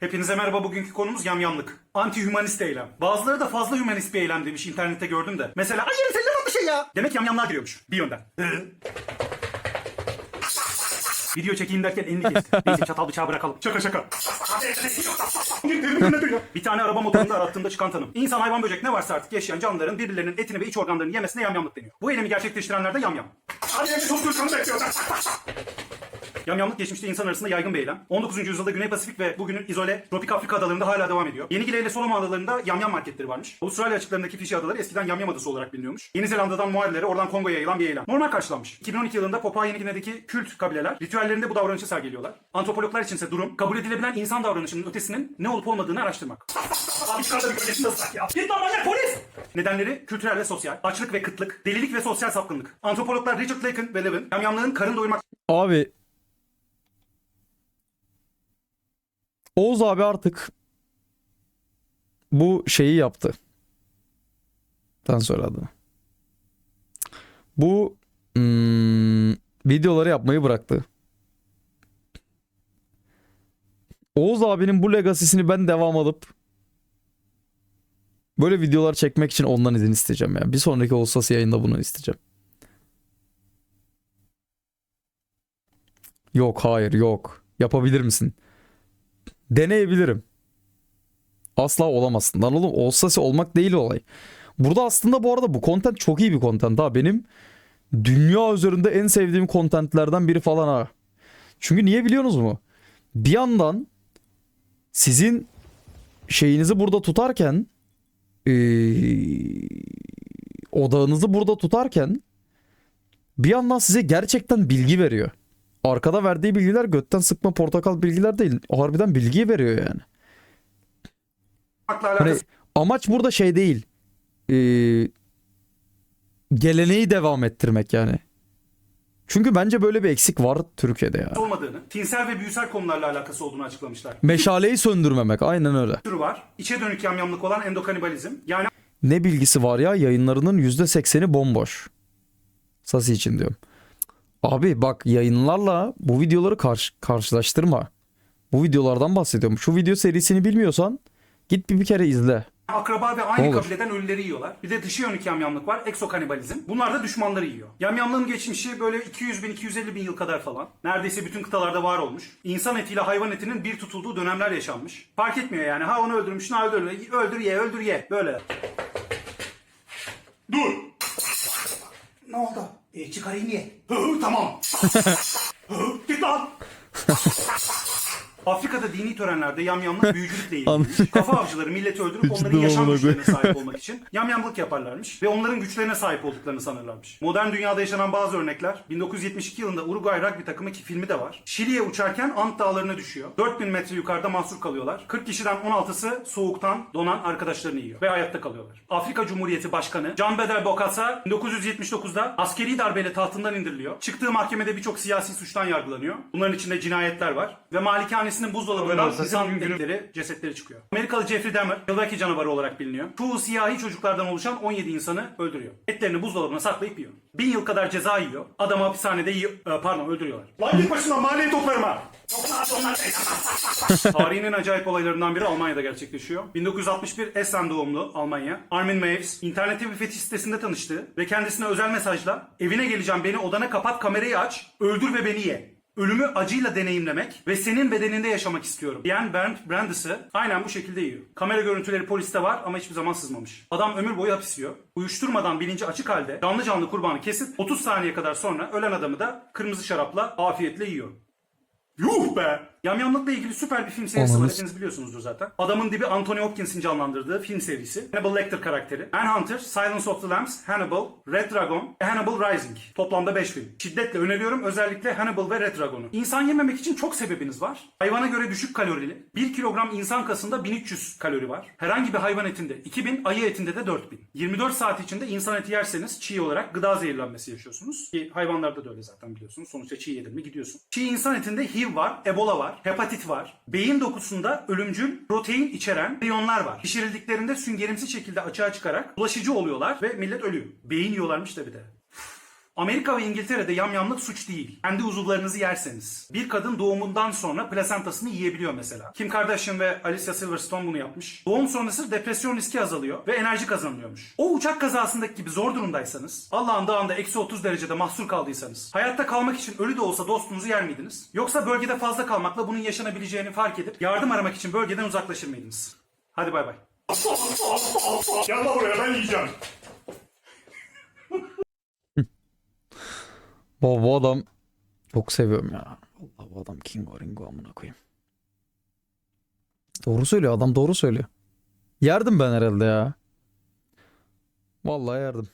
Hepinize merhaba bugünkü konumuz yamyamlık. Anti-hümanist eylem. Bazıları da fazla hümanist bir eylem demiş internette gördüm de. Mesela ay yerim senin bir şey ya. Demek yamyamlığa giriyormuş bir yönden. Video çekeyim derken elini kesti. Neyse çatal bıçağı bırakalım. Şaka şaka. bir tane araba motorunda arattığımda çıkan tanım. İnsan, hayvan, böcek ne varsa artık yaşayan canlıların birbirlerinin etini ve iç organlarını yemesine yamyamlık deniyor. Bu eylemi gerçekleştirenler de yamyam. Yamyamlık geçmişte insan arasında yaygın bir eylem. 19. yüzyılda Güney Pasifik ve bugünün izole tropik Afrika adalarında hala devam ediyor. Yeni Gine ile Solomon adalarında yamyam marketleri varmış. Avustralya açıklarındaki Fiji adaları eskiden yamyam adası olarak biliniyormuş. Yeni Zelanda'dan Moarilere oradan Kongo'ya yayılan bir eylem. Normal karşılanmış. 2012 yılında Papua Yeni Gine'deki kült kabileler ritüellerinde bu davranışı sergiliyorlar. Antropologlar içinse durum kabul edilebilen insan davranışının ötesinin ne olup olmadığını araştırmak. Abi çıkarsa bir gölgesini ıslak ya. Git lan manyak polis! Nedenleri kültürel ve sosyal, açlık ve kıtlık, delilik ve sosyal sapkınlık. Antropologlar Richard Lacan ve Levin, yamyamlığın karın doyurmak Abi Oğuz abi artık bu şeyi yaptı. Sen söyle adını. Bu hmm, videoları yapmayı bıraktı. Oğuz abinin bu legasisini ben devam alıp böyle videolar çekmek için ondan izin isteyeceğim yani. Bir sonraki Ağustos yayında bunu isteyeceğim. Yok hayır yok. Yapabilir misin? Deneyebilirim. Asla olamazsın. Lan oğlum Olsası olmak değil olay. Burada aslında bu arada bu content çok iyi bir content ha. Benim dünya üzerinde en sevdiğim contentlerden biri falan ha. Çünkü niye biliyorsunuz mu? Bir yandan sizin şeyinizi burada tutarken eee, odağınızı burada tutarken bir yandan size gerçekten bilgi veriyor. Arkada verdiği bilgiler götten sıkma portakal bilgiler değil. Harbiden bilgiyi veriyor yani. Hani amaç burada şey değil. Ee, geleneği devam ettirmek yani. Çünkü bence böyle bir eksik var Türkiye'de ya. olmadığını, tinsel ve büyüsel konularla alakası olduğunu açıklamışlar. Meşaleyi söndürmemek aynen öyle. Türü var. İçe dönük yamyamlık olan endokanibalizm. Yani Ne bilgisi var ya yayınlarının %80'i bomboş. Sasi için diyorum. Abi bak yayınlarla bu videoları karş- karşılaştırma. Bu videolardan bahsediyorum. Şu video serisini bilmiyorsan git bir, bir kere izle. akraba ve aynı olur. kabileden ölüleri yiyorlar. Bir de dışı yönük yamyamlık var. Eksokanibalizm. Bunlar da düşmanları yiyor. Yamyamlığın geçmişi böyle 200 bin 250 bin yıl kadar falan. Neredeyse bütün kıtalarda var olmuş. İnsan etiyle hayvan etinin bir tutulduğu dönemler yaşanmış. Fark etmiyor yani. Ha onu öldürmüş, ha öldür, öldür ye, öldür ye. Böyle. Dur. Ne oldu? E, çıkarayım ye. Hı, tamam. Hı, Git lan. Afrika'da dini törenlerde yamyamlık büyücülükle ilgiliymiş. Kafa avcıları milleti öldürüp onların yaşam güçlerine sahip olmak için yamyamlık yaparlarmış ve onların güçlerine sahip olduklarını sanırlarmış. Modern dünyada yaşanan bazı örnekler 1972 yılında Uruguay rugby takımı ki filmi de var. Şili'ye uçarken Ant dağlarına düşüyor. 4000 metre yukarıda mahsur kalıyorlar. 40 kişiden 16'sı soğuktan donan arkadaşlarını yiyor ve hayatta kalıyorlar. Afrika Cumhuriyeti Başkanı Can Bedel Bokassa 1979'da askeri darbeyle tahtından indiriliyor. Çıktığı mahkemede birçok siyasi suçtan yargılanıyor. Bunların içinde cinayetler var ve malikanesinin buzdolabından insan etleri, cesetleri çıkıyor. Amerikalı Jeffrey Dahmer, yıldaki canavarı olarak biliniyor. Çoğu siyahi çocuklardan oluşan 17 insanı öldürüyor. Etlerini buzdolabına saklayıp yiyor. Bin yıl kadar ceza yiyor. Adamı hapishanede yiyor, e, pardon öldürüyorlar. Lan git başından mahalleyi toplarıma! Tarihinin acayip olaylarından biri Almanya'da gerçekleşiyor. 1961 Essen doğumlu Almanya. Armin Mavs internette bir fetiş sitesinde tanıştı ve kendisine özel mesajla evine geleceğim beni odana kapat kamerayı aç öldür ve beni ye. Ölümü acıyla deneyimlemek ve senin bedeninde yaşamak istiyorum. diyen Bernd Brandis'ı aynen bu şekilde yiyor. Kamera görüntüleri poliste var ama hiçbir zaman sızmamış. Adam ömür boyu hapis yiyor. Uyuşturmadan bilinci açık halde canlı canlı kurbanı kesip 30 saniye kadar sonra ölen adamı da kırmızı şarapla afiyetle yiyor. Yuh be! Yamyamlıkla ilgili süper bir film serisi var. Hepiniz biliyorsunuzdur zaten. Adamın dibi Anthony Hopkins'in canlandırdığı film serisi. Hannibal Lecter karakteri. Manhunter, Silence of the Lambs, Hannibal, Red Dragon ve Hannibal Rising. Toplamda 5 film. Şiddetle öneriyorum özellikle Hannibal ve Red Dragon'u. İnsan yememek için çok sebebiniz var. Hayvana göre düşük kalorili. 1 kilogram insan kasında 1300 kalori var. Herhangi bir hayvan etinde 2000, ayı etinde de 4000. 24 saat içinde insan eti yerseniz çiğ olarak gıda zehirlenmesi yaşıyorsunuz. Ki hayvanlarda da öyle zaten biliyorsunuz. Sonuçta çiğ yedin mi gidiyorsun. Çiğ insan etinde HIV var, Ebola var, hepatit var. Beyin dokusunda ölümcül protein içeren priyonlar var. Pişirildiklerinde süngerimsi şekilde açığa çıkarak bulaşıcı oluyorlar ve millet ölüyor. Beyin yiyorlarmış da bir de. Amerika ve İngiltere'de yamyamlık suç değil. Kendi uzuvlarınızı yerseniz. Bir kadın doğumundan sonra plasentasını yiyebiliyor mesela. Kim Kardashian ve Alicia Silverstone bunu yapmış. Doğum sonrası depresyon riski azalıyor ve enerji kazanılıyormuş. O uçak kazasındaki gibi zor durumdaysanız, Allah'ın dağında eksi 30 derecede mahsur kaldıysanız, hayatta kalmak için ölü de olsa dostunuzu yer miydiniz? Yoksa bölgede fazla kalmakla bunun yaşanabileceğini fark edip yardım aramak için bölgeden uzaklaşır mıydınız? Hadi bay bay. Lan buraya ben yiyeceğim. Bu, bu adam çok seviyorum ya. Allah bu adam King Ringo amına koyayım. Doğru söylüyor adam doğru söylüyor. Yerdim ben herhalde ya. Vallahi yerdim.